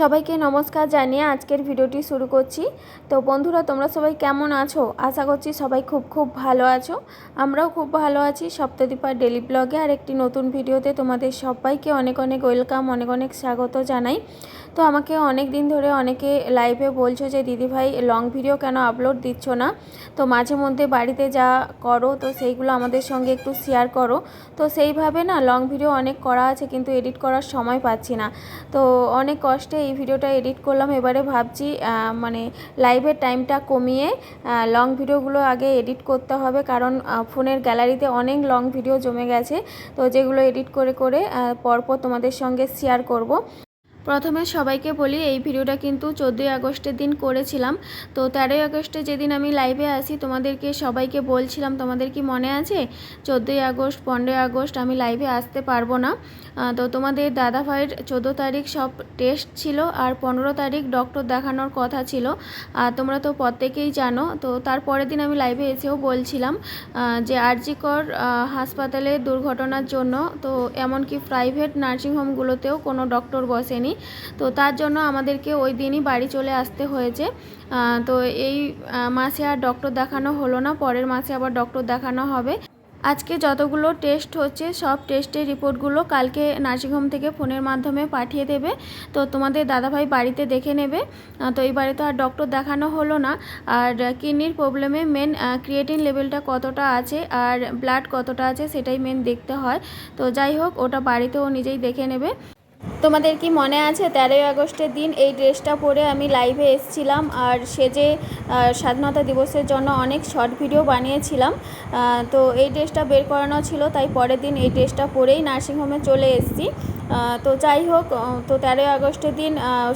সবাইকে নমস্কার জানিয়ে আজকের ভিডিওটি শুরু করছি। তো বন্ধুরা, তোমরা সবাই কেমন আছো? আশা করছি সবাই খুব খুব ভালো আছো। আমরাও খুব ভালো আছি সপ্তদীপার ডেলি ব্লগে আর একটি নতুন ভিডিওতে তোমাদের সবাইকে অনেক অনেক ওয়েলকাম, অনেক অনেক স্বাগত জানাই। তো আমাকে অনেক দিন ধরে অনেকে লাইভে বলছো যে দিদিভাই লং ভিডিও কেন আপলোড দিচ্ছ না? তো মাঝে মধ্যে বাড়িতে যা করো, তো সেইগুলো আমাদের সঙ্গে একটু শেয়ার করো। তো সেইভাবে না লং ভিডিও অনেক করা আছে, কিন্তু এডিট করার সময় পাচ্ছি না। তো অনেক কষ্টে এই ভিডিওটা এডিট করলাম। এবারে ভাবছি মানে লাইভের টাইমটা কমিয়ে লং ভিডিওগুলো আগে এডিট করতে হবে কারণ ফোনের গ্যালারিতে অনেক লং ভিডিও জমে গেছে। তো যেগুলো এডিট করে করে পরপর তোমাদের সঙ্গে শেয়ার করব। প্রথমে সবাইকে বলি, এই ভিডিওটা কিন্তু চোদ্দোই আগস্টের দিন করেছিলাম। তো তেরোই আগস্টে যেদিন আমি লাইভে আসি তোমাদেরকে সবাইকে বলছিলাম, তোমাদের কি মনে আছে? চোদ্দোই আগস্ট, পনেরোই আগস্ট আমি লাইভে আসতে পারব না। তো তোমাদের দাদা ভাইয়ের চোদ্দ তারিখ সব টেস্ট ছিল আর পনেরো তারিখ ডক্টর দেখানোর কথা ছিল। আর তোমরা তো প্রত্যেকেই জানো। তো তারপরের দিন আমি লাইভে এসেও বলছিলাম যে আরজিকর হাসপাতালে দুর্ঘটনার জন্য, তো এমনকি প্রাইভেট নার্সিংহোমগুলোতেও কোনো ডক্টর বসেনি। তো তার জন্য আমাদেরকে ওই দিনই বাড়ি চলে আসতে হয়েছে। তো এই মাসে আর ডক্টর দেখানো হলো না, পরের মাসে আবার ডক্টর দেখানো হবে। আজকে যতগুলো টেস্ট হচ্ছে, সব টেস্টের রিপোর্টগুলো কালকে নার্সিংহোম থেকে ফোনের মাধ্যমে পাঠিয়ে দেবে। তো তোমাদের দাদাভাই বাড়িতে দেখে নেবে। তো এই বাড়িতে আর ডক্টর দেখানো হলো না। আর কিডনির প্রবলেমে মেন ক্রিয়েটিন লেভেলটা কতটা আছে আর ব্লাড কতটা আছে সেটাই মেন দেখতে হয়। তো যাই হোক, ওটা বাড়িতেও নিজেই দেখে নেবে। তোমাদের কি মনে আছে? তেরোই আগস্টের দিন এই ড্রেসটা পরে আমি লাইভে এসেছিলাম আর সেজে স্বাধীনতা দিবসের জন্য অনেক শর্ট ভিডিও বানিয়েছিলাম। তো এই ড্রেসটা বের করানো ছিল, তাই পরের দিন এই ড্রেসটা পরেই নার্সিংহোমে চলে এসেছি। তো যাই হোক তো তেরোই আগস্টের দিন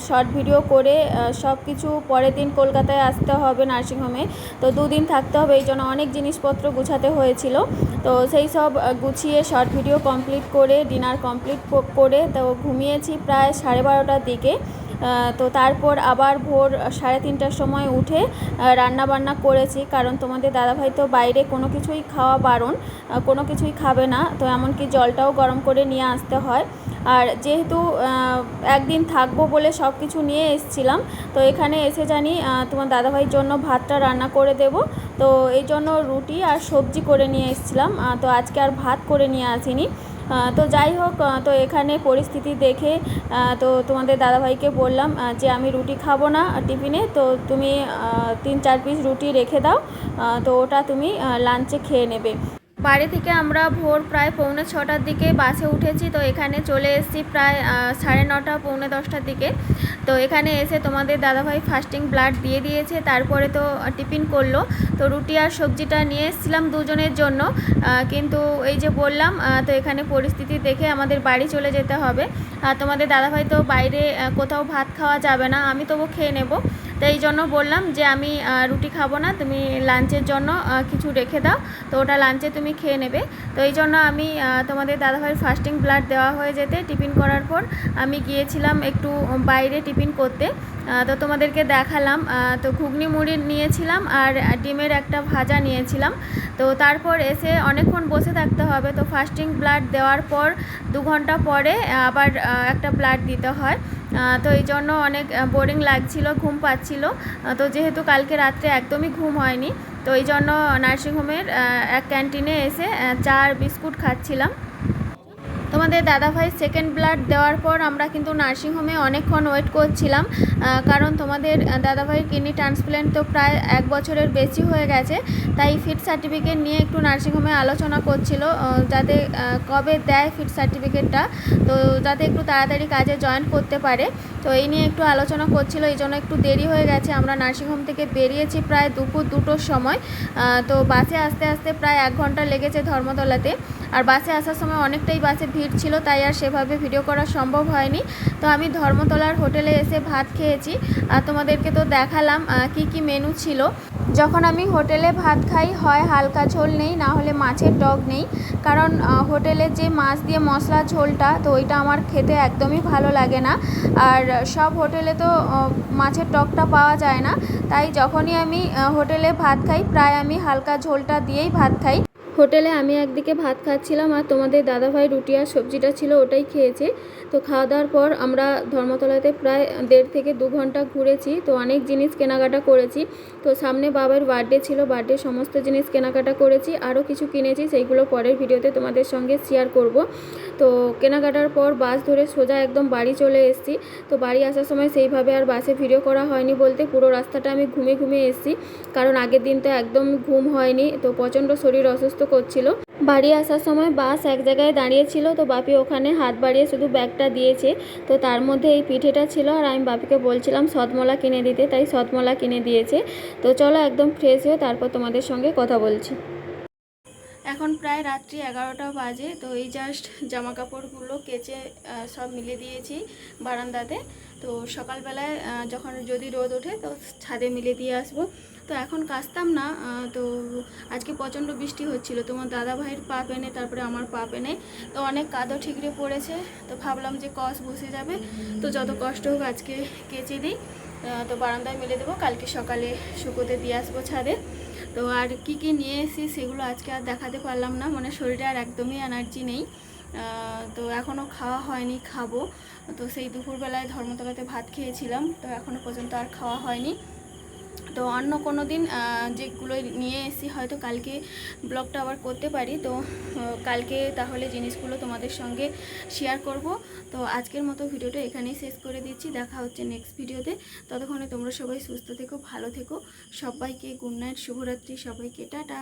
শর্ট ভিডিও করে সব কিছু পরের দিন কলকাতায় আসতে হবে নার্সিংহোমে। তো দুদিন থাকতে হবে, এই জন্য অনেক জিনিসপত্র গুছাতে হয়েছিল। তো সেই সব গুছিয়ে শর্ট ভিডিও কমপ্লিট করে ডিনার কমপ্লিট করে, তো ঘুমিয়েছি প্রায় সাড়ে বারোটার দিকে। তো তারপর আবার ভোর সাড়ে তিনটার সময় উঠে রান্না বান্না করেছি। কারণ তোমাদের দাদাভাই তো বাইরে, কোনো কিছুই খাওয়া বারণ কোনো কিছুই খাবে না। তো এমনকি জলটাও গরম করে নিয়ে আসতে হয়। আর যেহেতু একদিন থাকব বলে সব কিছু নিয়ে এসেছিলাম, তো এখানে এসে জানি তোমার দাদাভাইয়ের জন্য ভাতটা রান্না করে দেব। তো এই জন্য রুটি আর সবজি করে নিয়ে এসেছিলাম তো আজকে আর ভাত করে নিয়ে আসিনি। তো যাই হোক তো এখানে পরিস্থিতি দেখে তো তোমাদের দাদাভাইকে বললাম যে আমি রুটি খাব না টিফিনে, তো তুমি তিন চার পিস রুটি রেখে দাও তো ওটা তুমি লাঞ্চে খেয়ে নেবে। বাড়ি থেকে আমরা ভোর প্রায় পৌনে ছটার দিকে বাসে উঠেছি, তো এখানে চলে এসেছি প্রায় সাড়ে নটা, পৌনে দশটার দিকে। তো এখানে এসে তোমাদের দাদাভাই ফাস্টিং ব্লাড দিয়ে দিয়েছে, তারপরে তো টিফিন করল। তো রুটি আর সবজিটা নিয়ে এসেছিলাম দুজনের জন্য কিন্তু এই যে বললাম তো এখানে পরিস্থিতি দেখে আমাদের বাড়ি চলে যেতে হবে। আর তোমাদের দাদাভাই তো বাইরে কোথাও ভাত খাওয়া যাবে না, আমি তবু খেয়ে নেব। তো এই জন্য বললাম যে আমি রুটি খাব না, তুমি লাঞ্চের জন্য কিছু রেখে দাও। তো ওটা লাঞ্চে তুমি খেয়ে নেবে। তো এই জন্য আমি তোমাদের দাদাভাইয়ের ফাস্টিং ব্লাড দেওয়া হয়ে যেতে টিফিন করার পর আমি গিয়েছিলাম একটু বাইরে টিফিন করতে। তো তোমাদেরকে দেখালাম তো ঘুগনি মুড়ি নিয়েছিলাম আর ডিমের একটা ভাজা নিয়েছিলাম। তো তারপর এসে অনেকক্ষণ বসে থাকতে হবে। তো ফাস্টিং ব্লাড দেওয়ার পর দু ঘণ্টা পরে আবার একটা ব্লাড দিতে হয়। তো এই জন্য অনেক বোরিং লাগছিল, ঘুম পাচ্ছিল। তো যেহেতু কালকে রাত্রে একদমই ঘুম হয়নি, তো এই জন্য নার্সিংহোমের এক ক্যান্টিনে এসে চার বিস্কুট খাচ্ছিলাম। তোমাদের দাদাভাই সেকেন্ড ব্লাড দেওয়ার পর আমরা কিন্তু নার্সিংহোমে অনেকক্ষণ ওয়েট করছিলাম কারণ তোমাদের দাদাভাইয়ের কিডনি ট্রান্সপ্ল্যান্ট তো প্রায় এক বছরের বেশি হয়ে গেছে, তাই ফিট সার্টিফিকেট নিয়ে একটু নার্সিংহোমে আলোচনা করছিল যাতে কবে দেয় ফিট সার্টিফিকেটটা তো যাতে একটু তাড়াতাড়ি কাজে জয়েন করতে পারে, তো এই নিয়ে একটু আলোচনা করছিল, এই জন্য একটু দেরি হয়ে গেছে, আমরা নার্সিংহোম থেকে বেরিয়েছি প্রায় দুপুর দুটোর সময় তো বাসে আসতে আসতে প্রায় এক ঘণ্টা লেগেছে ধর্মতলাতে আর বাসে আসার সময় অনেকটাই বাসে ভিড় ছিল, তাই আর সেভাবে ভিডিও করা সম্ভব হয়নি। তো আমি ধর্মতলার হোটেলে এসে ভাত খেয়েছি। আর তোমাদেরকে তো দেখালাম কি কি মেনু ছিল। যখন আমি হোটেলে ভাত খাই, হয় হালকা ঝোল নেই, না হলে মাছের টক নেই। কারণ হোটেলে যে মাছ দিয়ে মশলা ঝোলটা, তো ওইটা আমার খেতে একদমই ভালো লাগে না। আর সব হোটেলে তো মাছের টকটা পাওয়া যায় না। তাই যখনই আমি হোটেলে ভাত খাই, প্রায় আমি হালকা ঝোলটা দিয়েই ভাত খাই। হোটেলে আমি একদিকে ভাত খাচ্ছিলাম আর তোমাদের দাদাভাই রুটি আর সবজিটা ছিল ওটাই খেয়েছে। তো খাওয়া দাওয়ার পর আমরা ধর্মতলাতে প্রায় দেড় থেকে দু ঘণ্টা ঘুরেছি। তো অনেক জিনিস কেনাকাটা করেছি। তো সামনে বাবার বার্থডে ছিল বার্থডে সমস্ত জিনিস কেনাকাটা করেছি। আরও কিছু কিনেছি, সেইগুলো পরের ভিডিওতে তোমাদের সঙ্গে শেয়ার করব। তো কেনাকাটার পর বাস ধরে সোজা একদম বাড়ি চলে এসেছি। তো বাড়ি আসার সময় সেইভাবে আর বাসে ভিডিও করা হয়নি বলতে পুরো রাস্তাটা আমি ঘুমিয়ে ঘুমিয়ে এসেছি। কারণ আগের দিন তো একদম ঘুম হয়নি। তো প্রচণ্ড শরীর অসুস্থ করছিল। বাড়ি আসার সময় বাস এক জায়গায় দাঁড়িয়েছিল তো বাপি ওখানে হাত বাড়িয়ে শুধু ব্যাগটা দিয়েছে। তো তার মধ্যে এই পিঠেটা ছিল আর আমি বাপিকে বলছিলাম সদমলা কিনে দিতে। তাই সদমলা কিনে দিয়েছে। তো চলো একদম ফ্রেশ হয়ে তারপর তোমাদের সঙ্গে কথা বলছি। এখন প্রায় রাত্রি এগারোটা বাজে, তো এই জাস্ট জামা কাপড়গুলো কেচে সব মিলে দিয়েছি বারান্দাতে। তো সকালবেলায় যখন যদি রোদ ওঠে, তো ছাদে মিলে দিয়ে আসব। তো এখন কাচতাম না তো আজকে প্রচণ্ড বৃষ্টি হচ্ছিল। তোমার দাদা ভাইয়ের পা পেনে, তারপরে আমার পা পেনে। তো অনেক কাদো ঠিকরে পড়েছে, তো ভাবলাম যে কস বসে যাবে। তো যত কষ্ট হোক আজকে কেচে দিই। তো বারান্দায় মিলে দেবো। কালকে সকালে শুকোতে দিয়ে আসব ছাদে। তো আর কি কি নিয়ে এসেছি সেগুলো আজকে আর দেখাতে পারলাম না। মানে শরীরে আর একদমই এনার্জি নেই। তো এখনও খাওয়া হয়নি, খাব। তো সেই দুপুরবেলায় ধর্মতলাতে ভাত খেয়েছিলাম। তো এখনও পর্যন্ত আর খাওয়া হয়নি। তো অন্য কোনো দিন যেগুলো নিয়ে এসি হয়তো কালকে ব্লগটা আবার করতে পারি। তো কালকে তাহলে জিনিসগুলো তোমাদের সঙ্গে শেয়ার করব। তো আজকের মতো ভিডিওটা এখানেই শেষ করে দিচ্ছি। দেখা হচ্ছে নেক্সট ভিডিওতে। ততক্ষণে তোমরা সবাই সুস্থ থেকো, ভালো থেকো। সবাইকে গুড নাইট শুভরাত্রি। সবাইকে টাটা।